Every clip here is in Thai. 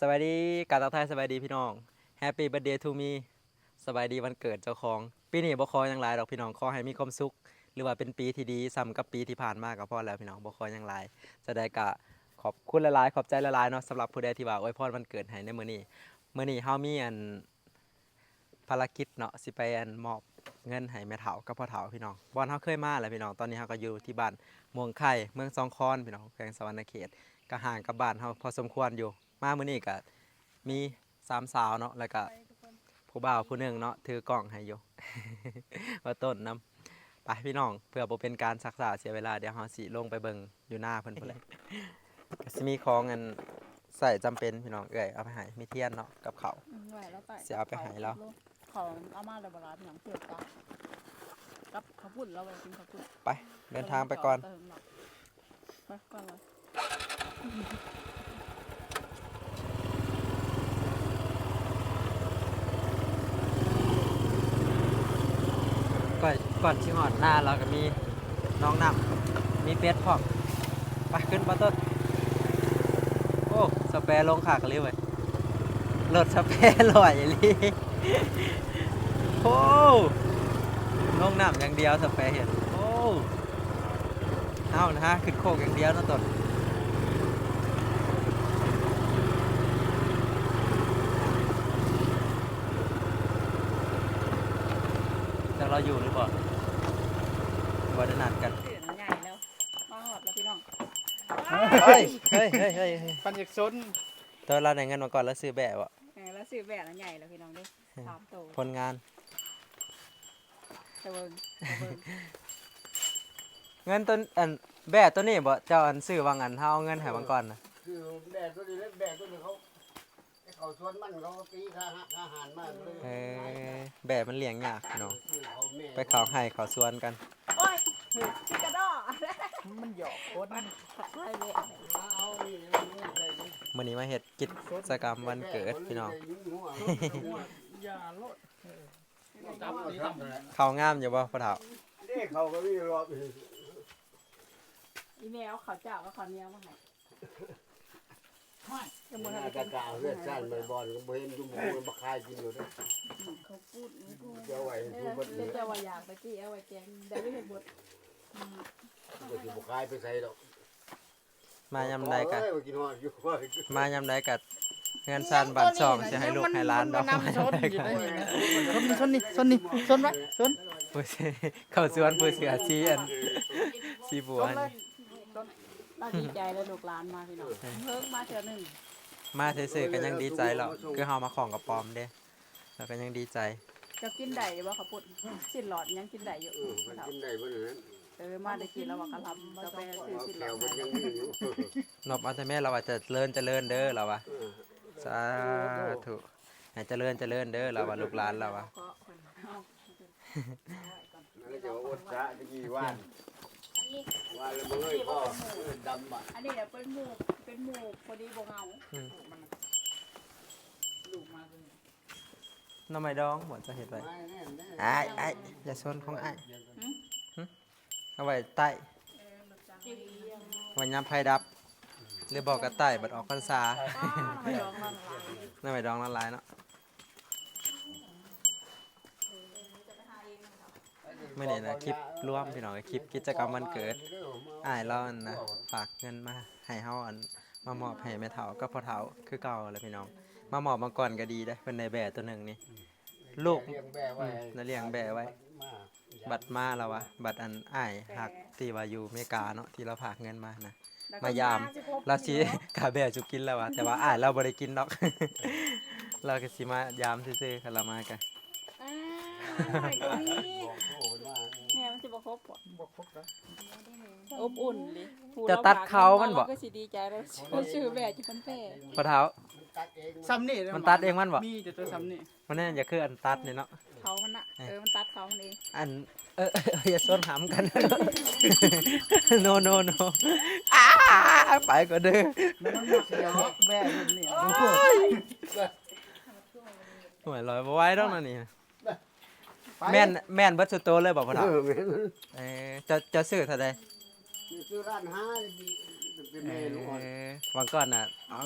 สวัสดีการตักทายสบายดีพี่น้อง Happy Birthday to me สบายดีวันเกิดเจ้าของ ปีนี้บ่ขอหยังหลายดอกพี่น้องขอให้มีความสุข หรือว่าเป็นปีที่ดีซ้ำกับปีที่ผ่านมาก็พอแล้วพี่น้องบ่ขอหยังหลายจะได้กะขอบคุณหลายๆขอบใจหลายๆเนาะสำหรับผู้ใดที่ว่าอวยพรวันเกิดให้ในมื้อนี้มื้อนี้เฮามีอันภารกิจเนาะสิไปอันมอบเงินให้แม่เฒ่ากับพ่อเฒ่าพี่น้องบ่อนเฮาเคยมาแล้วพี่น้องตอนนี้เฮาก็อยู่ที่บ้านม่วงไข่เมืองสองคอนพี่น้องแขวงสะหวรรณเขตก็ห่างกับบ้านเฮาพอสมควรอยู่ มามื้อนี้ก็มีสามสาวเนาะแล้วก็ผู้บ่าวผู้หนึงเนาะถือกล้องให้อยู่ ว่าต้นนํไปพี่น้องเพื่อบ่เป็นการซักษาเสียเวลาเดี๋ยวเฮาสิลงไปเบิ่งอยู่หน้าเพิ่นพุ่นเลยก็สิมีของอันใส่จำเป็นพี่น้องเอ้ยเอาไปให้มีเทียนเนาะกับเขาว อืมไหวแล้วไปสิเอาไปให้เราของเอามาเลยบร้านหนังเผือกกับกับข้าวปุ้นเราไปกินข้าวปุ้นไปเดินทางไปก่อน เติมหรอกไปก่อนเลย ก่อนก่อนสิฮอดหน้าเราก็มีน้องนำมีเป็ดพอมไปขึ้นมาต้นโอ้สเปรลงขากเลยเว้ยรถสเปรย์ลอยลีโอ้ลงนำอย่างเดียวสเปรย์เห็นโอ้เอานะฮะขึ้นโคกอย่างเดียวนะต้นเราอยู่หรือเปล่า บ่ได้นัดกันตื่นใหญ่แล้วมาหอดแล้วพี่น้องเฮ้ยเฮ้ยเฮ้ยเฮ้ยเฮ้ยปันอยากซนตอนเราได้เงินมาก่อนแล้วซื้อแบบอะเออแล้วซื้อแบะแล้วใหญ่แล้วพี่น้องเด้วยสามโตผลงานตะเบิงตะเบิงเงินต้นอันแบบตัวนี้บ่เจ้าอันซื้อวางอันเฮาเอาเงินให้บางก่อนนะคือแบกตัวนี้แบกตัวนี้เขาเขาชวนมันเขาก็ตีค่าอาหารมากเลยเออแบบมันเลี้ยงยากเนาะคือเขาแม่ไปเขาให้เขาสวนกัน โอ้ย พี่กระดอมันหยอกโคตรผัดไทยเลยเอานี่มื้อนี้มาเฮ็ดกิจกรรมวันเกิดพี่น้อง อย่าโลดจับเลยครับเขาวงามอยู่บ่พ่อเฒ่าเด็กเขาก็มีรอบอีแมวเขาวเจ้าก็ขาวเหนียวมาให้จะมือหน้าให้ตะกาวเลือดสั้นไปบอลก็เห็นจุ่มมือมาคายกินอยู่ด้วยเขาพูดนี่กูเจ้าไหวเอทุอกคนเดี๋ยวจะว่าอยากไปกี้เอาไว้แกงได้ไม่เห็นบท ก็จะบุคายไปใส่ดอกมายามใดก็กินหอดอยู่ว่ามายามใดก็เงินซ่านบ้านช่องสิให้ลูกให้หลานดอกมันซนอยู่ได้นี่นะซนนี่ซนนี่ซนไว้ซนผู้สิเข้าสวนผู้เสือสีอันสีบัวซนเลยเราดีใจเลยลูกหลานมาพี่น้องเพิ่งมาเทื่อหนึ่งมาซื่อๆก็ยังดีใจแล้วคือเฮามาของกับปอมเด้แล้วก็ยังดีใจจะกินได้บ่ขับปุ่นสิ้นหลอดยังกินได้อยู่เออมันกินได้บ่นั้น เออมาได้กินแล้วว่ากระลำจะไปซื้อสิ้นหแถลอวดมันยังมีอยู่นบเอาแต่แม่เราว่าจะเจริญเจริญเด้อเราว่าสาธุให้เจริญเจริญเด้อเราว่าลูกหลานเราว่าแล้วจะอดสะตะกี้ว่านว่านแล้วมึงเอ้ยพ่อดำอะอันนี้เดี๋ยวเป็นหมูกเป็นหมูกพอดีบ่เงาลูกมาซนหน้ำไม้ดองหมดจะเห็ดไว้ไม่แน่แน่ไอ้ไอ้ายอย่าชนของไอ้ายหึ เอาไว้ใต้ไวันยามไฟดับหรือบอกกับใต้บัดออกพรรษาไม่ร้องมันหลายหน้ำไม้ดองละลายเนาะไม่เนี่ยนะคลิปร่วมพี่น้องคลิปกิจกรรมวันเกิดอ้ายเราอันนะฝากเงินมาให้เฮาอันมามอบให้แม่เฒ่ากับพ่อเฒ่าคือเก่าแหล้วพี่น้อง มามอบมาก่อนก็ดีได้อเพิ่นได้แบะตัวหนึงนี่ลูก เลี้ยงแบะไว้ อืมแล้วเลี้ยงแบะไว้มา บัตรมาแล้ววะ บัตรอันอ้ายหักที่ว่าอยู่อเมริกาเนาะที่เราฝากเงินมานะ แล้วก็มายาม สิครบเราสิกาแบะจุกินแล้ววะแต่ว่าอ้ายเราบ่ได้กินดอก เราก็สิมายามซื่อๆคันเรามากันอ้าวไม่ก็มีบอกโทษว่าแม่มันสิบ่ครบบ่บอกครบแล้วอบอุ่นดิผู้จะตัดเขามันบ่รก็สิดีใจแล้วเขาชื่อแม่จิมันแป้พ่อเฒ่าตัดเองซ้ำนี่มันตัดเองมันบ่ มีแต่ตัวซ้ำนี่มันนั่นอย่าคืออันตัดนี่เนาะ เขามันน่ะเออมันตัดเขามันเองอันเออเอออย่าส้นหำกัน โนโนโนอ้าไปก็เด้อแล้วมันมาเสียแบ่อยู่นี่หวยลอยบ่ไหว้ดอกนั่นนี่ไปแม่นแม่นเบิดสุดโตเลยบ่พ่อเอเฒ่าอแม่นเออจะจะซื้อเท่าใดซื้อร้านห้าเป็นเอเมนูอ่อนอวันก่อนน่ะเอา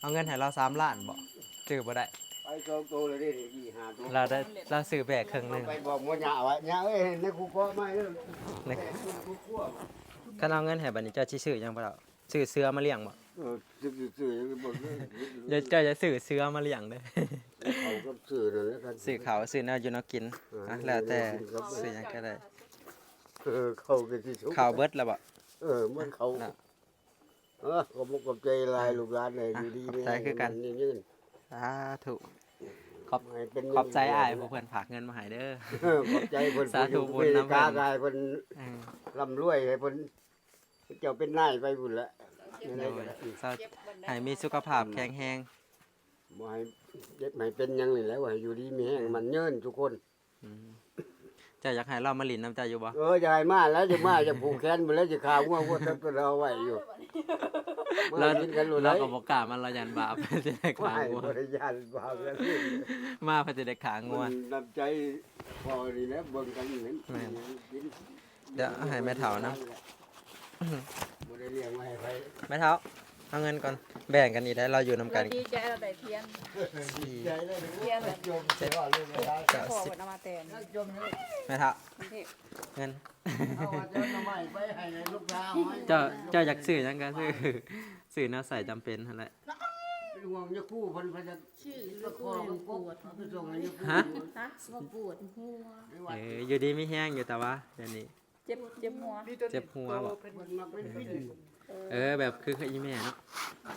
เอาเงินให้เราสามล้านบ่ซื้อบ่ได้ไป สองตัวเลยดิยี่ห้าตัวเราได้เราซื้อแบกครึ่งหนึงไปบอกว่าหยาไว้หยาเอ้ยในคูก็ไม่เด้อนี่คูก็คันเอาเงินให้บัดนี้เจ้าสิซื้อหยังบ่ล่ะซื้อเสือมาเลี้ยงบ่เออซื้อซื้อยังบอกเลยเดี๋ยวเจ้าจะซื้อเสือมาเลี้ยงเด้อเขาก็ซื้อนั่นแหละกัน ซื้อข้าวซื้อแนวอยู่แนวกินอะแล้วแต่ซื้อหยังก็ได้เออเขาก็สิชุบข้าวเบิดแล้วบ่ เออมันเขาน่ะเออขอบมุกขอบใจหลายลูกหลานเลยดีๆขอบใจคือกัน ยืนสาธุ ขอบให้เป็นขอบใจอ้ายผู้เพิ่นฝากเงินมาให้เด้อ เออขอบใจเพิ่นสาธุบุญนนำเพิ่กานกายเพิ่นเออร่ำรวยให้เพิ่นเจ้าเป็นนายไปบุญละนี่โดได้ยก็ได้สาให้มีสุขภาพแข็งแรงบ่ให้เจ็บให้เป็นหยังนี่แหล้วให้อยู่ดีมีแห้งมันเยินทุกคน อืม เจ้าอยากให้เรามาหลินน้ำใจอยู่บ่เออจะให้มาแล้วจะมาจะผูกแขนไปแล้วจะขาง่วงว่าทั้งตัวเราไว้อยู่เรามากินกันรู้เราได้ก็บ่กล้ามันเรายันบาปจะได้ไม่ขางัวบริยานบาปกันมาเพื่อจะได้ขางัวมันนำใจพอดีแล้วเบิ่งกันเห็นแม่นกินเดี๋ยวเอาให้แม่เฒ่านะ บ่ได้เลี้ยงไว้ให้ไผ แม่เท้า เอาเงินก่อนแบ่งกันอีกได้เราอยู่นำกัเรานดีใจเราได้เทียนสี่ใจเลยเทียนแบบโยมเสียว่าเลยไม่ได้เก้าพ่อสิบเพิ่นเอามาแทนโยมเนี่ยแม่เท้ามันเทพเงินเอาว่าจะเอาไม้ไปให้ลูกสาวเจ้าเจ้าอยากซื้อหยังก็ซื้อซื้อแนวใส่จำเป็นนั่นแหละห่วงจะคู่เพิ่นเพิ่นจะชื่อตะคอมันปวดไปส่งให้ยคู่ฮะฮะว่าปวดหัวเอออยู่ดีไม่แห้งอยู่แต่ว่าเดี๋ยวนี้เจ็บเจ็บหัวเจ็บหัวบ่มันมา เป็นพิษเออแบบคือคืออีแม่เนาะ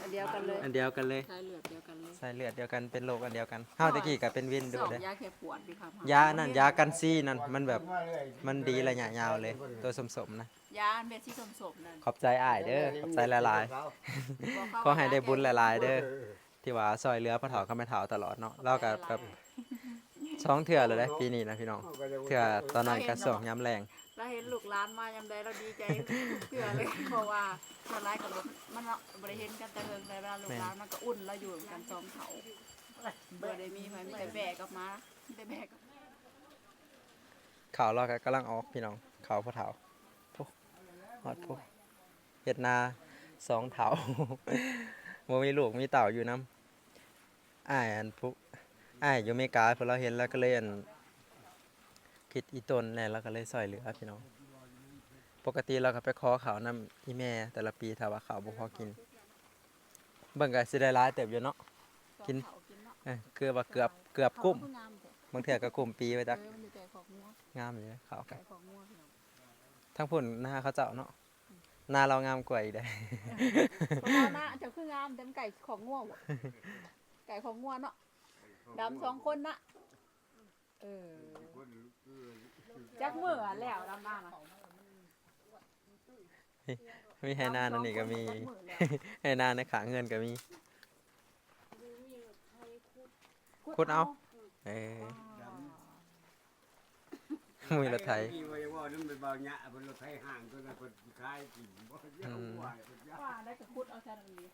อันเดียวกันเลยอันเดียวกันเลย ใช้เหลือดเดียวกันเลยใส่เลือดเดียวกันเป็นโรคอันเดียวกันเฮาตะกี้ก็เป็นวินสดูองเด้ยาแค่ปวดดีครับยานั่นยากันซี่นั่นมันแบบมันดีระยะยาวเลย ตัวสมๆนะ ยาเม็ดที่สมๆนั่นขอบใจอ้ายเด้อขอบใจหลายๆขอให้ได้บุญหลายๆเด้อที่ว่าซอยเรือพระเถาก็ไม่เถาตลอดเนาะเราก็แบบสองเทื่อเลยได้ปีนี้นะพี่น้อง เทื่อตอนนั้นก็ส่งย้ำแรง เราเห็นลูกหลานมายามใดเราดีใจเพื่อเลยเพราะว่าส่วนหลายกับมันเนาะบ่ได้เห็นกันแต่เฮิงเลยเวลาลูกหลานมันก็อุ่นเราอยู่กันสองเขาบ่ได้มีไผมีแต่แบกกลับมามีแต่แบกกลับมาข่าวเราก็กำลังออกพี่น้องข่าวพระเถาพวกฮอดพวกเฮ็ดนาสองเถาบ่มีลูกมีเต่าอยู่นํอ้ายอันพุอ้ายอยู่อเมริกาพอเราเห็นแล้วก็เลยอัน คิดอีตนแน่แล้วก็เลยซอยเหลือพี่น้อง ปกติเราก็ไปขอเขาวนำอีแม่ แต่ละปีถ้าว่าเขาวบ่พอกิน เบิ่งก็สิได้หลายเติบอยู่เนาะ กินเขากินเนาะเออคือว่าเกือบเกือบกุ้ม บางเทื่อก็กุ้มปีไว้จักอมันอยู่ใจของงัวงามอยู่เลยเขาวกันของงัวพี่น้องทั้งพุ่นหน้าเขาเจ้าเนาะหน้าเรางามกว่าอีกได้เพราะว่าหน้าเจะคืองามแต่มันไก่ของงัวบ่ไก่ของงัวเนาะดำสองคนนะเออ จักมืออะแล้วดำหน้านะมีให้หน้านั่นนี่ก็มีจัมือแล้วให้หน้าในขาเงินก็มีขุดเอา เออมีรถไถมีไว้ว่านั่นเป็นเบาหยะเป็นรถไถห่างตัวนั้นเพิ่นขายกินบ่เยอะกว่าเพิ่นยะว่าได้กับคุดเอาแค่นั้นดี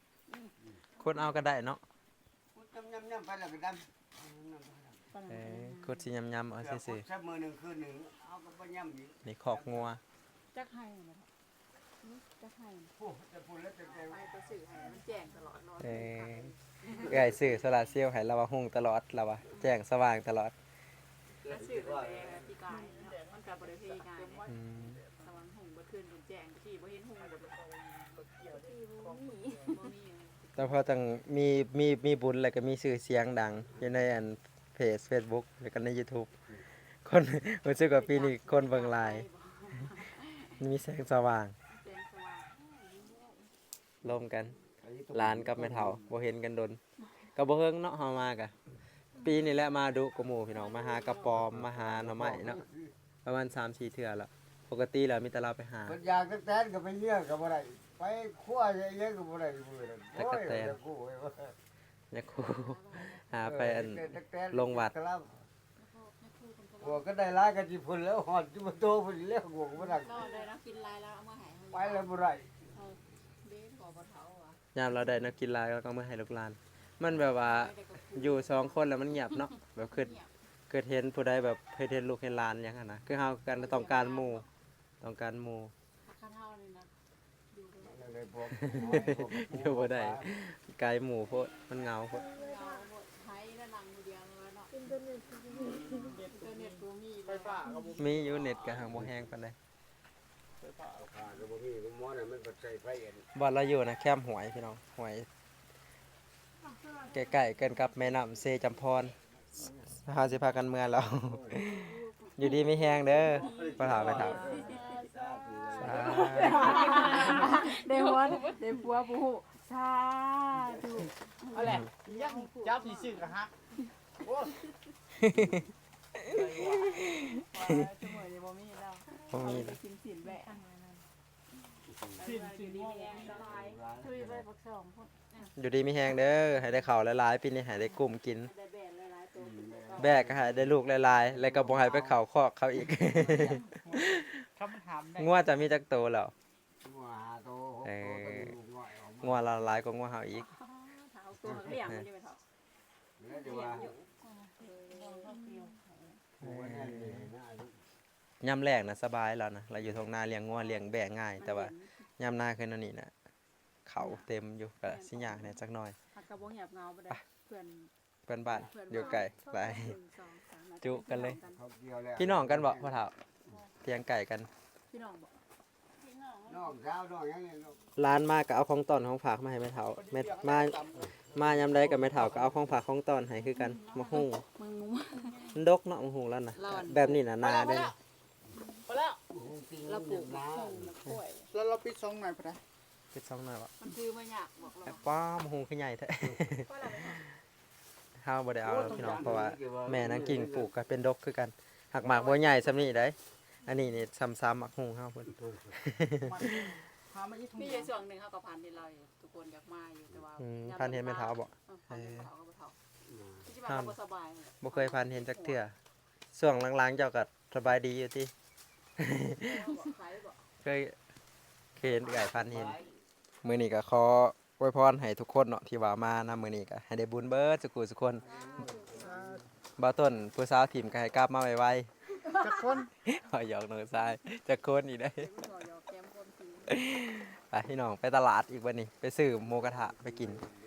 ขุดเอาก็ได้เนาะพูดจำยำๆไปแล้วก็ดำ เออขุดสิยำๆเอาซื่อสักมือหนึ่งคืนหนึ่งเอาก็ไปย่ำอีกๆนี่ขอกงัวจักให้นะจักให้พูดจะพูดแล้วจะแกให้ตัวสื่อให้มันแจ้งตลอดเนาะเออเอ้ยซื้อโซลาร์เซลล์ให้เราว่าหุ่งตลอดเราว่าแจ้งสว่างตลอดแล้วสื่อตั้งแต่ปีกายเนาะมันกับบริเพณงานอืมสวรรค์หงบ่คืนบ่แจ้งที่บ่เห็นหงบ่ที่บ่มีบ่มีแต่พอต้องมีมีมีบุญแล้วก็มีชื่อเสียงดังอยู่ในอัน เพจ Facebook แล้วก็ใน YouTube คนรู้สึกว่าปีนี้คนเบิ่งหลาย มีแสงสว่างแจ้งสว่างร่วมกันหลานกับแม่เฒ่าบ่เห็นกันดนก็บ่เฮิงเนาะเฮามากะปีนี้แหละมาดุกว่าหมู่พี่น้องมาหากระปอมมาหาหน่อไม้เนาะประมาณ3-4เทื่อแล้วปกติแล้วมีแต่เราไปหาคนอยากตั้งแต่ก็ไปเยี่ยงกับอะไรไปขั้วเยอะๆกับอะไรมือนั่นโอ้ยจะกู้ไว้ว่าอ ยากคูหาไปอันตั้งแต่ลงวัดครับหัวก็ได้ร้ายกันจีพุ่นแล้วหอดจุบโตพุ่นแล้วหัวก็บ่ดังรอเลยนะกินลายแล้วเอามาให้ไปแล้วบ่ได้เบ้ขอบ่เฒ่าอะยามเราได้นักกีฬาก็เอามื่อให้ลูกหลาน มันแบบว่าอยู่สองคนแล้วมันเงียบเนาะแบบคือเกิดเห็นผู้ใดแบบเคยเห็นลูกเห็นหลานอย่างนั้นนะคือเฮากันต้องการหมู่ต้องการหมู่ ข้าวเฒ่านี่นะเลยพวก อยู่บ่ได้ ไกลหมู่โพดมันเหงาโพดเราหมดไทยแล้วนั่งอยู่เดียวเลยเนาะอินเทอร์เน็ตอินเทอร์เน็ตกูมีไฟฟ้าก็บ่มีอยู่เน็ตก็หางบ่แห้งปานใดไฟฟ้าผ่านก็บ่มีหมอน่ะมันก็ใส่ไฟเอ็นบ่อนเราอยู่นะแคมป์หวยพี่น้องหวยใกล้ๆกันกับแม่น้ำเซจำพรเฮาสิพากันเมืองแล้ว อยู่ดีมีแฮงเด้อบ่ถามไปถามเดี๋ยววันเดี๋ยวปัว ปูซาธุเอาแหละยังจับสิซื้อกะฮักโอ้สมัยนี้บ่มีแล้วบ่มีไปกินสินแบะสิ้นสิ้นโมงช่วยไปปักสองคนอยู่ดีมีแฮงเด้อให้ได้ข้าวหลายๆปีนี้ให้ได้กลุ่มกิน ได้แบะหลายๆตัวแบกก็ให้ได้ลูกหลายๆแล้วก็บ่ให้ไปเข้าคอกเขาอีก คำถามได้งัวจะมีจักโตแล้วหัวหาโต เออ โตก็ดู ง่อยออกมางัวละหลายกว่างัวเฮาอีกเท้าตัวเลี้ยงมันจะไปเท้าแล้วจะว่าหัวนั่นนี่น่าดูยามแรกน่ะสบายแล้วนะเราอยู่ทงนาเลี้ยงงัวเลี้ยงแบะง่าย แต่ว่ายามหน้าขึ้นอันนี้น่ะเขาเต็มอยู่ก็สิยากแหน่จักหน่อยหักกระบอกหยาบเงาไปได้เพื่อนเพื่อนบ้านอยู่ไกลไปจุกันเลยเขาเกี่ยวแล้วพี่น้องกันบ่พ่อเฒ่าเพียงไก่กันพี่น้องบอก น้องสาวน้องยังไงลูกร้านมาก็เอาของตอนของฝากมาให้แม่เฒ่าแม่มามายามใดกับแม่เฒ่าก็เอาของฝากของตอนให้คือกันมะฮู้มึงงงมันดกเนาะมะฮู้แล้วนะร้อน แบบนี้น่ะนาเด้อพอแล้วเราปลูกมะม่วงมะกล้วยแล้วเราปิดซองหน่อยพอได้คิดซ่องหน่อยบ่มันคือมาอยากบอกเรา ป้ามะฮู้คือใหญ่แท้ เฮาบ่ได้เอาแล้วพี่น้องเพราะว่าแม่นางกิ่งปลูกก็เป็นดกคือกันหักหมากบ่ใหญ่ซำนี้ได้ อันนี้นี่ซ้ำๆหมักฮู้เฮาพุ่นพามาอีกทุ่งมีอยู่ช่วงหนึ่งเขาก็พันที่เราอยู่ทุกคนอยากมาอยู่แต่ว่าอืมพันเห็นแม่เฒ่าบ่พันเห็นแม่เฒ่าก็บ่เฒ่าที่บ้านเขาบ่สบายเลยบ่เคยพันเห็นจักเทื่อช่วงหลังๆเจ้าก็สบายดีอยู่ติบอกใครบอกเคยเคยเห็นไก่พันเห็น มื้อนี้ก็ขออวยพรให้ทุกคนเนาะที่ว่ามานํมื้อนี้ก็ให้ได้บุญเบิดสุขุสุกคนบ่าวต้นผู้สาวทีมก็ให้กลับมาไว จักคนๆขอหยอกน้องชายจักคนอีกได้เด็กบอกยอกแก้มคนสี ไปพี่น้องไปตลาดอีกวันนี้ ไปซื้อหมูกระทะไปกินเ